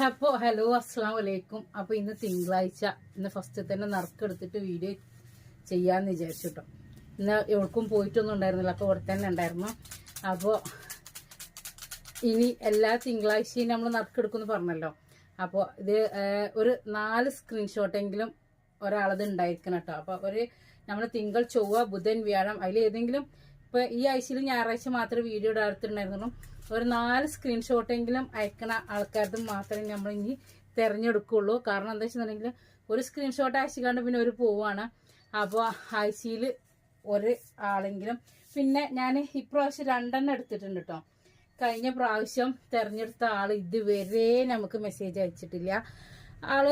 അപ്പോ ഹലോ അസ്സാം വലൈക്കും അപ്പോൾ ഇന്ന് തിങ്കളാഴ്ച ഇന്ന് ഫസ്റ്റ് തന്നെ നറുക്കെടുത്തിട്ട് വീഡിയോ ചെയ്യാമെന്ന് വിചാരിച്ചു കേട്ടോ ഇന്ന് എവിടേക്കും പോയിട്ടൊന്നും ഉണ്ടായിരുന്നില്ല അപ്പോൾ ഇവിടെ തന്നെ ഉണ്ടായിരുന്നു. അപ്പോൾ ഇനി എല്ലാ തിങ്കളാഴ്ചയും നമ്മൾ നറുക്കെടുക്കുമെന്ന് പറഞ്ഞല്ലോ. അപ്പോൾ ഇത് ഒരു നാല് സ്ക്രീൻഷോട്ടെങ്കിലും ഒരാളത് ഉണ്ടായിരിക്കണം കേട്ടോ. അപ്പോൾ ഒരു നമ്മൾ തിങ്കൾ ചൊവ്വ ബുധൻ വ്യാഴം അതിൽ ഏതെങ്കിലും ഇപ്പൊ ഈ ആഴ്ചയിൽ ഞായറാഴ്ച മാത്രമേ വീഡിയോ ഇടാറുണ്ടായിരുന്നുള്ളൂ. ഒരു നാല് സ്ക്രീൻഷോട്ടെങ്കിലും അയക്കണ ആൾക്കാർക്ക് മാത്രമേ നമ്മൾ ഇനി തിരഞ്ഞെടുക്കുള്ളൂ. കാരണം എന്താ വെച്ചിട്ടുണ്ടെങ്കിൽ ഒരു സ്ക്രീൻഷോട്ട് അയച്ചിക്കാണ്ട് പിന്നെ ഒരു പോവാണ്. അപ്പോൾ ആഴ്ചയിൽ ഒരു ആളെങ്കിലും പിന്നെ ഞാൻ ഇപ്രാവശ്യം രണ്ടെണ്ണം എടുത്തിട്ടുണ്ട് കേട്ടോ കഴിഞ്ഞ പ്രാവശ്യം തെരഞ്ഞെടുത്ത ആൾ ഇതുവരെ നമുക്ക് മെസ്സേജ് അയച്ചിട്ടില്ല. ആൾ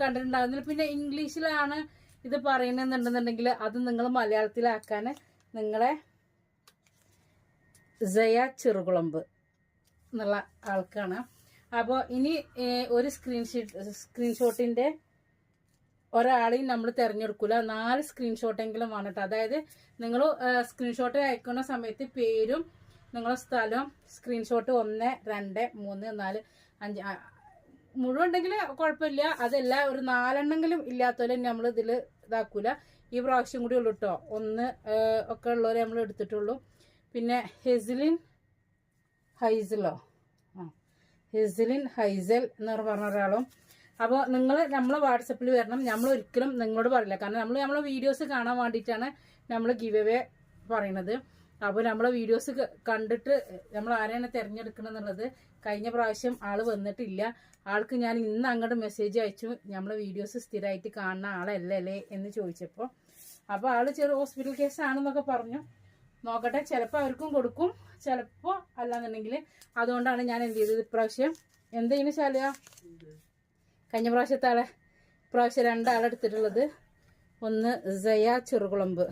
കണ്ടിട്ടുണ്ടാകുന്നില്ല പിന്നെ ഇംഗ്ലീഷിലാണ് ഇത് പറയുന്നുണ്ടെന്നുണ്ടെങ്കിൽ അത് നിങ്ങൾ മലയാളത്തിലാക്കാൻ നിങ്ങളെ ജയ ചെറുകുളമ്പ്. എന്നുള്ള ആൾക്കാണ്. അപ്പോൾ ഇനി ഒരു സ്ക്രീൻഷീറ്റ് സ്ക്രീൻഷോട്ടിന്റെ ഒരാളെയും നമ്മൾ തിരഞ്ഞെടുക്കില്ല നാല് സ്ക്രീൻഷോട്ടെങ്കിലും വേണം കേട്ടോ അതായത് നിങ്ങൾ സ്ക്രീൻഷോട്ട് അയക്കുന്ന സമയത്ത് പേരും നിങ്ങളെ സ്ഥലം സ്ക്രീൻഷോട്ട് ഒന്ന് രണ്ട് മൂന്ന് നാല് അഞ്ച് മുഴുവൻ ഉണ്ടെങ്കിൽ കുഴപ്പമില്ല അതല്ല ഒരു നാലെണ്ണെങ്കിലും ഇല്ലാത്തവരെ നമ്മൾ ഇതിൽ ഇതാക്കൂല. ഈ പ്രാവശ്യം കൂടി ഉള്ളൂ കേട്ടോ ഒന്ന് ഒക്കെ ഉള്ളവരെ നമ്മൾ എടുത്തിട്ടുള്ളൂ. പിന്നെ ഹെസിലിൻ ഹൈസലോ? ഹെസിലിൻ ഹൈസൽ എന്ന് പറഞ്ഞ ഒരാളും അപ്പോൾ നിങ്ങൾ നമ്മളെ വാട്സപ്പിൽ വരണം. നമ്മൾ ഒരിക്കലും നിങ്ങളോട് പറയില്ല. കാരണം നമ്മൾ നമ്മളെ വീഡിയോസ് കാണാൻ വേണ്ടിയിട്ടാണ് നമ്മൾ ഗിവ് അവേ പറയണത് അപ്പോൾ നമ്മളെ വീഡിയോസ് കണ്ടിട്ട് നമ്മൾ ആരെയാണ് തിരഞ്ഞെടുക്കണം എന്നുള്ളത് കഴിഞ്ഞ പ്രാവശ്യം ആൾ വന്നിട്ടില്ല. ആൾക്ക് ഞാൻ ഇന്ന് അങ്ങോട്ട് മെസ്സേജ് അയച്ചു. നമ്മളെ വീഡിയോസ് സ്ഥിരമായിട്ട് കാണുന്ന ആളല്ലല്ലേ എന്ന് ചോദിച്ചപ്പോൾ അപ്പോൾ ആൾ ചെറിയ ഹോസ്പിറ്റൽ കേസാണെന്നൊക്കെ പറഞ്ഞു. നോക്കട്ടെ. ചിലപ്പോൾ അവർക്കും കൊടുക്കും. ചിലപ്പോൾ അല്ലാന്നുണ്ടെങ്കിൽ അതുകൊണ്ടാണ് ഞാൻ എന്ത് ചെയ്തത് ഇപ്രാവശ്യം. എന്തെങ്കിലും ശാലയ? കഴിഞ്ഞ പ്രാവശ്യത്തെ ആളെ ഇപ്രാവശ്യം രണ്ടാളെടുത്തിട്ടുള്ളത് ഒന്ന് സയ ചെറുകുളമ്പ്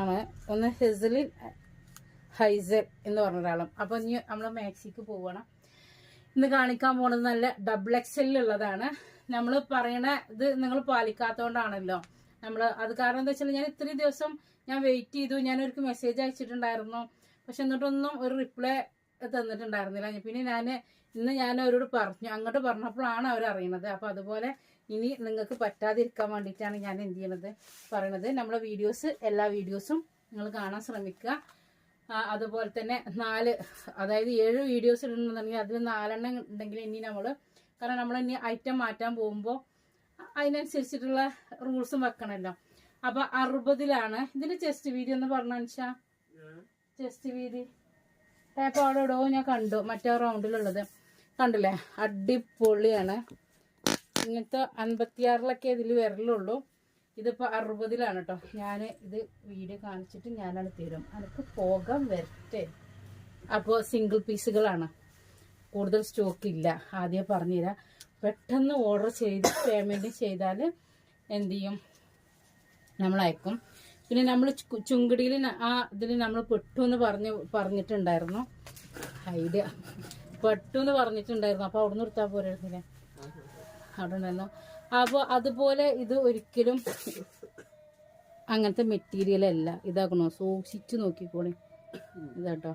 ആണ്. ഒന്ന് ഹെസലിൻ ഹൈസൽ എന്ന് പറഞ്ഞ ഒരാളും അപ്പോൾ ഇനി നമ്മൾ മാക്സിക്ക് പോവണം. ഇന്ന് കാണിക്കാൻ പോണത് നല്ല ഡബിൾ എക്സലിലുള്ളതാണ് നമ്മൾ പറയണ ഇത് നിങ്ങൾ പാലിക്കാത്തതുകൊണ്ടാണല്ലോ നമ്മൾ അത് കാരണം എന്താ വെച്ചാൽ ഞാൻ ഇത്രയും ദിവസം ഞാൻ വെയിറ്റ് ചെയ്തു. ഞാൻ അവർക്ക് മെസ്സേജ് അയച്ചിട്ടുണ്ടായിരുന്നു. പക്ഷെ എന്നിട്ടൊന്നും ഒരു റിപ്ലൈ തന്നിട്ടുണ്ടായിരുന്നില്ല. പിന്നെ ഞാൻ ഇന്ന് ഞാൻ അവരോട് പറഞ്ഞു. അങ്ങോട്ട് പറഞ്ഞപ്പോഴാണ് അവർ അറിയണത്. അപ്പോൾ അതുപോലെ ഇനി നിങ്ങൾക്ക് പറ്റാതിരിക്കാൻ വേണ്ടിയിട്ടാണ് ഞാൻ എന്ത് ചെയ്യണത് പറയണത്. നമ്മളെ വീഡിയോസ് എല്ലാ വീഡിയോസും നിങ്ങൾ കാണാൻ ശ്രമിക്കുക. അതുപോലെ തന്നെ നാല് അതായത് ഏഴ് വീഡിയോസ് ഇടണമെന്നുണ്ടെങ്കിൽ അതിൽ നാലെണ്ണം ഉണ്ടെങ്കിൽ ഇനി നമ്മൾ കാരണം നമ്മൾ ഇനി ഐറ്റം മാറ്റാൻ പോകുമ്പോൾ അതിനനുസരിച്ചിട്ടുള്ള റൂൾസും വെക്കണമല്ലോ. അപ്പൊ അറുപതിലാണ്. ഇതിന്റെ ചെസ്റ്റ് വീതി എന്ന് പറഞ്ഞ ചെസ്റ്റ് വീതി. ടേപ്പ് അവിടെ ഇടോ ഞാൻ കണ്ടു. മറ്റേ റൗണ്ടിലുള്ളത് കണ്ടില്ലേ? അടിപൊളിയാണ്. ഇങ്ങനത്തെ അൻപത്തിയാറിലൊക്കെ ഇതിൽ വരലുള്ളൂ. ഇതിപ്പോ അറുപതിലാണ് കേട്ടോ ഞാൻ ഇത് വീഡിയോ കാണിച്ചിട്ട് ഞാനാണ് തരും. എനിക്ക് പോകാൻ വരട്ടെ. അപ്പോൾ സിംഗിൾ പീസുകളാണ് കൂടുതൽ സ്റ്റോക്ക് ഇല്ല. ആദ്യം പറഞ്ഞുതരാം. പെട്ടെന്ന് ഓർഡർ ചെയ്ത് പേയ്മെന്റ് ചെയ്താൽ എന്ത് ചെയ്യും? നമ്മൾ അയക്കും പിന്നെ നമ്മൾ ചുങ്കടിയിൽ ആ ഇതിൽ നമ്മൾ പെട്ടു എന്ന് പറഞ്ഞ് പറഞ്ഞിട്ടുണ്ടായിരുന്നു. ഐഡിയ. പെട്ടു എന്ന് പറഞ്ഞിട്ടുണ്ടായിരുന്നു. അപ്പോൾ അവിടെ നിന്ന് എടുത്താൽ പോരായിരുന്നില്ലേ അവിടെ ഉണ്ടായിരുന്നു അപ്പോൾ അതുപോലെ ഇത് ഒരിക്കലും അങ്ങനത്തെ മെറ്റീരിയൽ അല്ല. ഇതാക്കണോ? സൂക്ഷിച്ച് നോക്കിക്കോളി. ഇതാട്ടോ.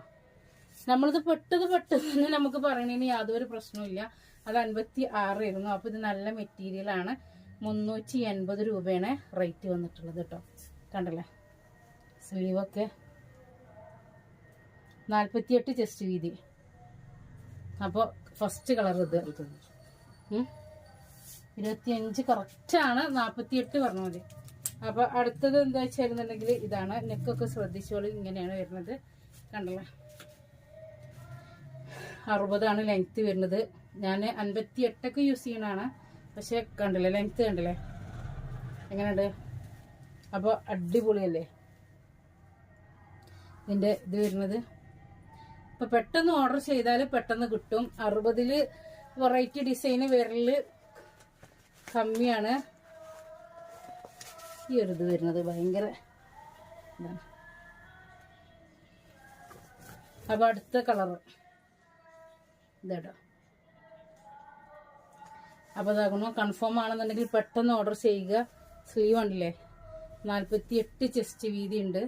നമ്മളിത് പെട്ടത് പെട്ടെന്ന് നമുക്ക് പറയണതിന് യാതൊരു പ്രശ്നവും ഇല്ല. അത് അൻപത്തി ആറായിരുന്നു അപ്പോൾ ഇത് നല്ല മെറ്റീരിയലാണ്. മുന്നൂറ്റി എൺപത് രൂപയാണ് റേറ്റ് വന്നിട്ടുള്ളത് കേട്ടോ. കണ്ടല്ലേ? സ്ലീവൊക്കെ നാൽപ്പത്തിയെട്ട് ചെസ്റ്റ് വീതി. അപ്പോൾ ഫസ്റ്റ് കളർ ഇത്. ഇരുപത്തിയഞ്ച് കറക്റ്റാണ് നാൽപ്പത്തിയെട്ട് പറഞ്ഞ മതി. അപ്പോൾ അടുത്തത് എന്താ വെച്ചായിരുന്നുണ്ടെങ്കിൽ ഇതാണ്. നെക്കൊക്കെ ശ്രദ്ധിച്ചോളി ഇങ്ങനെയാണ് വരുന്നത്. കണ്ടല്ലേ? അറുപതാണ് ലെങ്ത് വരുന്നത്. ഞാൻ അൻപത്തി എട്ടൊക്കെ യൂസ് ചെയ്യണതാണ്. പക്ഷെ കണ്ടില്ലേ? ലെങ്ത് കണ്ടില്ലേ? എങ്ങനെയുണ്ട്? അപ്പോൾ അടിപൊളിയല്ലേ? ഇതിന്റെ ഇത് വരുന്നത്. ഇപ്പം പെട്ടെന്ന് ഓർഡർ ചെയ്താൽ പെട്ടെന്ന് കിട്ടും. അറുപതിൽ വെറൈറ്റി ഡിസൈന് വിരൽ കമ്മിയാണ്. ഈ ഒരു ഇത് വരുന്നത് ഭയങ്കര ഇതാണ്. അപ്പൊ അടുത്ത കളറ് ഇതാട്ടോ. അപ്പോൾ ഇതാകുന്നു കൺഫേം ആണെന്നുണ്ടെങ്കിൽ പെട്ടെന്ന് ഓർഡർ ചെയ്യുക. സ്ലീവ് ഉണ്ടല്ലേ നാൽപ്പത്തി എട്ട് ചെസ്റ്റ് വീതി ഉണ്ട്.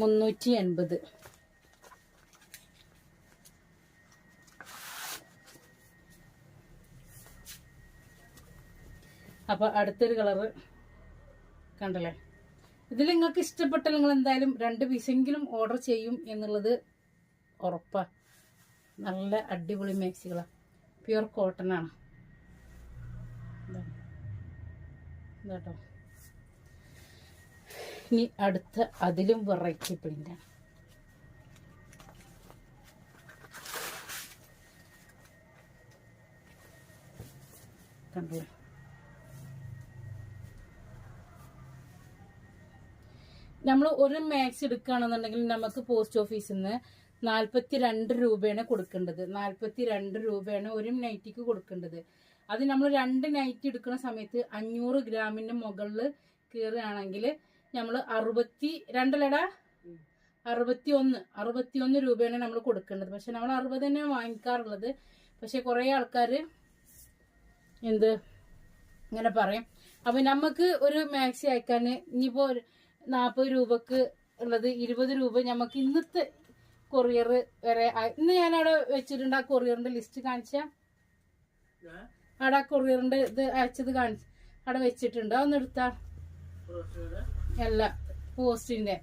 മുന്നൂറ്റി എൺപത് അപ്പോൾ അടുത്തൊരു കളറ് കണ്ടല്ലേ? ഇതിൽ നിങ്ങൾക്ക് ഇഷ്ടപ്പെട്ട നിങ്ങൾ എന്തായാലും രണ്ട് പീസെങ്കിലും ഓർഡർ ചെയ്യും എന്നുള്ളത് ഉറപ്പാണ് നല്ല അടിപൊളി മാക്സികളാണ് പ്യുർ കോട്ടൺ ആണ്. കേട്ടോ ഇനി അടുത്ത അതിലും വെറൈറ്റി പ്രിന്റാണ് ആണ്. നമ്മൾ ഒരു മാക്സ് എടുക്കുകയാണെന്നുണ്ടെങ്കിൽ നമുക്ക് പോസ്റ്റ് ഓഫീസിൽ നിന്ന് നാൽപ്പത്തി രണ്ട് രൂപയാണ് കൊടുക്കേണ്ടത്. നാൽപ്പത്തി രണ്ട് രൂപയാണ് ഒരു നൈറ്റിക്ക് കൊടുക്കേണ്ടത്. അത് നമ്മൾ രണ്ട് നൈറ്റ് എടുക്കുന്ന സമയത്ത് അഞ്ഞൂറ് ഗ്രാമിന്റെ മുകളിൽ കയറുകയാണെങ്കിൽ നമ്മൾ അറുപത്തി രണ്ടല്ലടാ? അറുപത്തി ഒന്ന് അറുപത്തി ഒന്ന് രൂപയാണ് നമ്മൾ കൊടുക്കേണ്ടത്. പക്ഷെ നമ്മൾ അറുപത് തന്നെ വാങ്ങിക്കാറുള്ളത്. പക്ഷെ കുറേ ആൾക്കാർ എന്ത്? ഇങ്ങനെ പറയും. അപ്പൊ നമുക്ക് ഒരു മാക്സി അയക്കാൻ ഇനിയിപ്പോ നാൽപ്പത് രൂപക്ക് ഉള്ളത് ഇരുപത് രൂപ നമുക്ക് ഇന്നത്തെ കൊറിയർ വരെ ഇന്ന് ഞാൻ അവിടെ വെച്ചിട്ടുണ്ട് ആ കൊറിയറിന്റെ ലിസ്റ്റ് കാണിച്ച. അവിടെ ആ കൊറിയറിന്റെ ഇത് അയച്ചത് കാണിച്ച അവിടെ വെച്ചിട്ടുണ്ട്. അതൊന്ന് എടുത്താ. അല്ല പോസ്റ്റിന്റെ.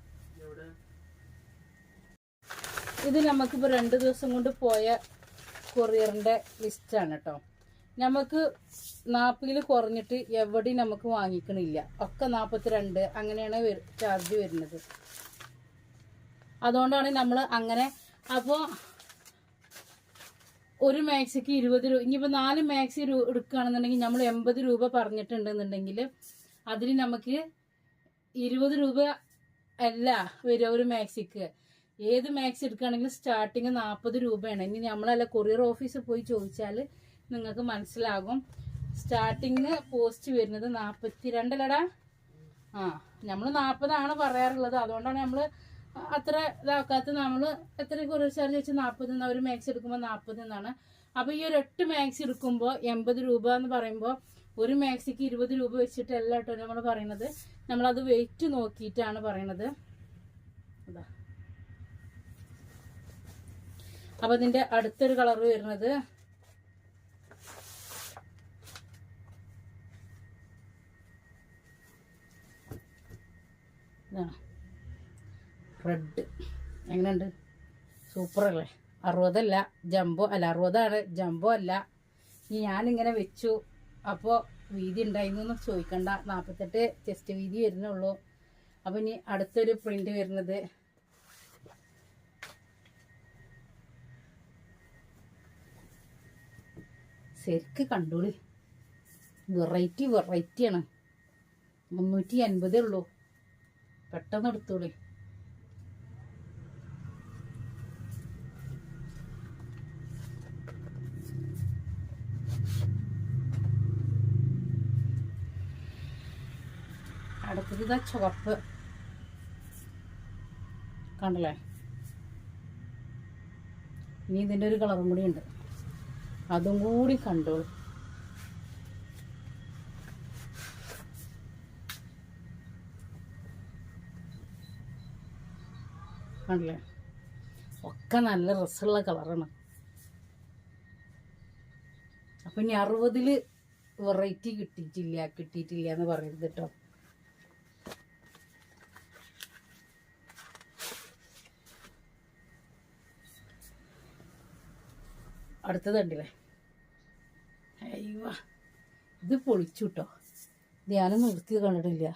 ഇത് നമുക്കിപ്പോ രണ്ട് ദിവസം കൊണ്ട് പോയ കൊറിയറിന്റെ ലിസ്റ്റാണ് കേട്ടോ നമുക്ക് നാൽപ്പതിൽ കുറഞ്ഞിട്ട് എവിടെയും നമുക്ക് വാങ്ങിക്കണില്ല. ഒക്കെ നാൽപ്പത്തിരണ്ട് അങ്ങനെയാണ് ചാർജ് വരുന്നത്. അതുകൊണ്ടാണ് നമ്മൾ അങ്ങനെ അപ്പോൾ ഒരു മാക്സിക്ക് ഇരുപത് രൂപ ഇനിയിപ്പോൾ നാല് മാക്സി എടുക്കുകയാണെന്നുണ്ടെങ്കിൽ നമ്മൾ എൺപത് രൂപ പറഞ്ഞിട്ടുണ്ടെന്നുണ്ടെങ്കിൽ അതിന് നമുക്ക് ഇരുപത് രൂപ അല്ല വരിക ഒരു മാക്സിക്ക്. ഏത് മാക്സി എടുക്കുകയാണെങ്കിലും സ്റ്റാർട്ടിങ് നാൽപ്പത് രൂപയാണ്. ഇനി നമ്മളല്ല കൊറിയർ ഓഫീസിൽ പോയി ചോദിച്ചാൽ നിങ്ങൾക്ക് മനസ്സിലാകും. സ്റ്റാർട്ടിങ് പോസ്റ്റ് വരുന്നത് നാൽപ്പത്തി രണ്ടല്ലടാ ആ നമ്മൾ നാൽപ്പതാണ് പറയാറുള്ളത്. അതുകൊണ്ടാണ് നമ്മൾ അത്ര ഇതാക്കാത്ത നമ്മൾ എത്ര കൊറിയർ ചാർജ് വെച്ച് നാൽപ്പത് നിന്ന് ഒരു മാക്സ് എടുക്കുമ്പോൾ നാൽപ്പത് നിന്നാണ് അപ്പോൾ ഈ ഒരു എട്ട് മാക്സ് എടുക്കുമ്പോൾ എൺപത് രൂപ എന്ന് പറയുമ്പോൾ ഒരു മാക്സിക്ക് ഇരുപത് രൂപ വെച്ചിട്ടല്ല കേട്ടോ നമ്മൾ പറയണത്. നമ്മളത് വെയിറ്റ് നോക്കിയിട്ടാണ് പറയണത്. ഇതാ. അപ്പോൾ അടുത്തൊരു കളർ വരുന്നത്. ഇതാണ്. റെഡ് എങ്ങനെയുണ്ട്? സൂപ്പറല്ലേ? അറുപതല്ല ജംബോ അല്ല അറുപതാണ് ജംബോ അല്ല. ഞാനിങ്ങനെ വെച്ചു. അപ്പോൾ വീതി ഉണ്ടായിരുന്നു ചോദിക്കണ്ട. നാൽപ്പത്തെട്ട് ചെസ്റ്റ് വീതി വരുന്നുള്ളൂ. അപ്പം ഇനി അടുത്തൊരു പ്രിന്റ് വരുന്നത്. ശരിക്ക് കണ്ടോളി. വെറൈറ്റി വെറൈറ്റിയാണ് മുന്നൂറ്റി അൻപതേ ഉള്ളൂ. പെട്ടെന്ന് എടുത്തോളി. ഇതാ ചുവപ്പ്. കണ്ടല്ലേ? ഇനി ഇതിന്റെ ഒരു കളറും കൂടി ഉണ്ട്. അതും കൂടി കണ്ടോളൂ കണ്ടല്ലേ? ഒക്കെ നല്ല രസമുള്ള കളറാണ് അപ്പം ഇനി അറുപതിൽ വെറൈറ്റി കിട്ടിയിട്ടില്ല കിട്ടിയിട്ടില്ല എന്ന് പറയരുത് കേട്ടോ അടുത്തത് കണ്ടില്ലേ? അയ്യോ ഇത് പൊളിച്ചു കേട്ടോ ധ്യാനം നിർത്തിയത് കണ്ടിട്ടില്ല.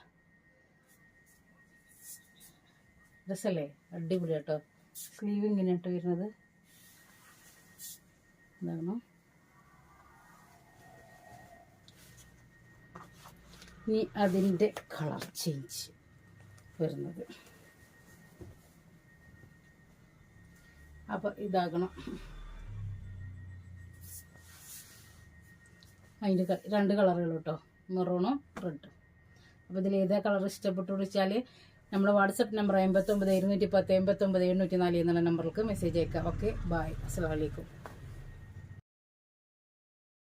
രസല്ലേ? അടിപൊളി കേട്ടോ സ്ലീവ് ഇങ്ങനെ കേട്ടോ വരുന്നത്. എന്താണ് ഇനി അതിന്റെ കളർ ചേഞ്ച് വരുന്നത്. അപ്പോൾ ഇതാകണം. അതിന്റെ രണ്ട് കളറുകൾ കേട്ടോ മെറൂണും റെഡും. അപ്പോൾ ഇതിൽ ഏതാ കളർ ഇഷ്ടപ്പെട്ടു വിളിച്ചാൽ നമ്മുടെ വാട്സപ്പ് നമ്പർ അമ്പത്തൊമ്പത് ഇരുന്നൂറ്റി പത്ത് എൺപത്തൊമ്പത് എണ്ണൂറ്റി നാല് എന്നുള്ള നമ്പറിലേക്ക് മെസ്സേജ് അയക്കാം. ഓക്കെ ബായ് അസ്സാം വലൈക്കും